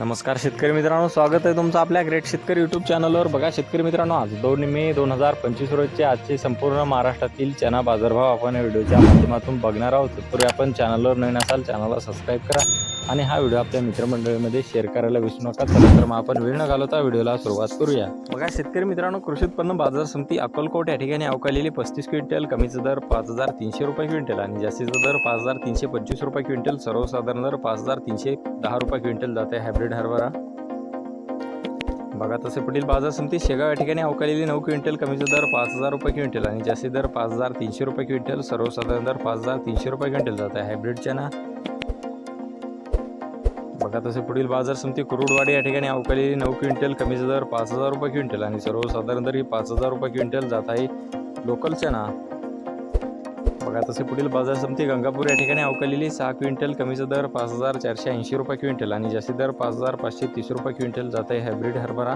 नमस्कार शेतकरी मित्रांनो स्वागत आहे तुमचं आपल्या ग्रेट शेतकरी यूट्यूब चॅनलवर. बघा शेतकरी मित्रांनो आज दोन मे दोन हजार पंचवीस रोजचे आजचे संपूर्ण महाराष्ट्रातील चना बाजारभाव आपण व्हिडिओच्या माध्यमातून बघणार आहोत. तत्पूर्वी आपण चॅनलवर नवीन असाल चॅनलला सबस्क्राईब करा. आणि हा व्हिडिओ आपल्या मित्रमंडळीमध्ये शेअर करायला विसरू नका. चला तर मग आपण वेळ न घालवता व्हिडिओला सुरुवात करूया. बघा शेतकरी मित्रांनो कृषी उत्पन्न बाजार समिती अक्कलकोट या ठिकाणी अवकालेली पस्तीस क्विंटल कमीचा दर पाच हजार तीनशे रुपये क्विंटल आणि जास्तीचा दर पाच हजार तीनशे पंचवीस रुपये क्विंटल. सर्वसाधारण दर पाच हजार तीनशे दहा रुपये क्विंटल जाते हायब्रिड हरभरा. बघा तसे पुढील बाजार समिती शेगाव या ठिकाणी अवकालेली नऊ क्विंटल कमीचा दर पाच हजार रुपये क्विंटल आणि जास्तीत दर पाच हजार तीनशे रुपये क्विंटल. सर्वसाधारण दर पाच हजार तीनशे रुपये क्विंटल जात आहे हायब्रिड चना. बघा तसे पुढील बाजार समिती कुरुडवाडी या ठिकाणी अवकाळी नऊ क्विंटल कमीचा दर पाच हजार रुपये क्विंटल आणि सर्वसाधारण दर ही पाच हजार रुपये क्विंटल जात आहे लोकल चना. बघा तसे पुढील बाजार समिती गंगापूर या ठिकाणी अवकालेली सहा क्विंटल कमीचा दर पाच हजार चारशे ऐंशी रुपये क्विंटल आणि जास्ती दर पाच हजार पाचशे तीस रुपये क्विंटल जात आहे हायब्रिड हरभरा.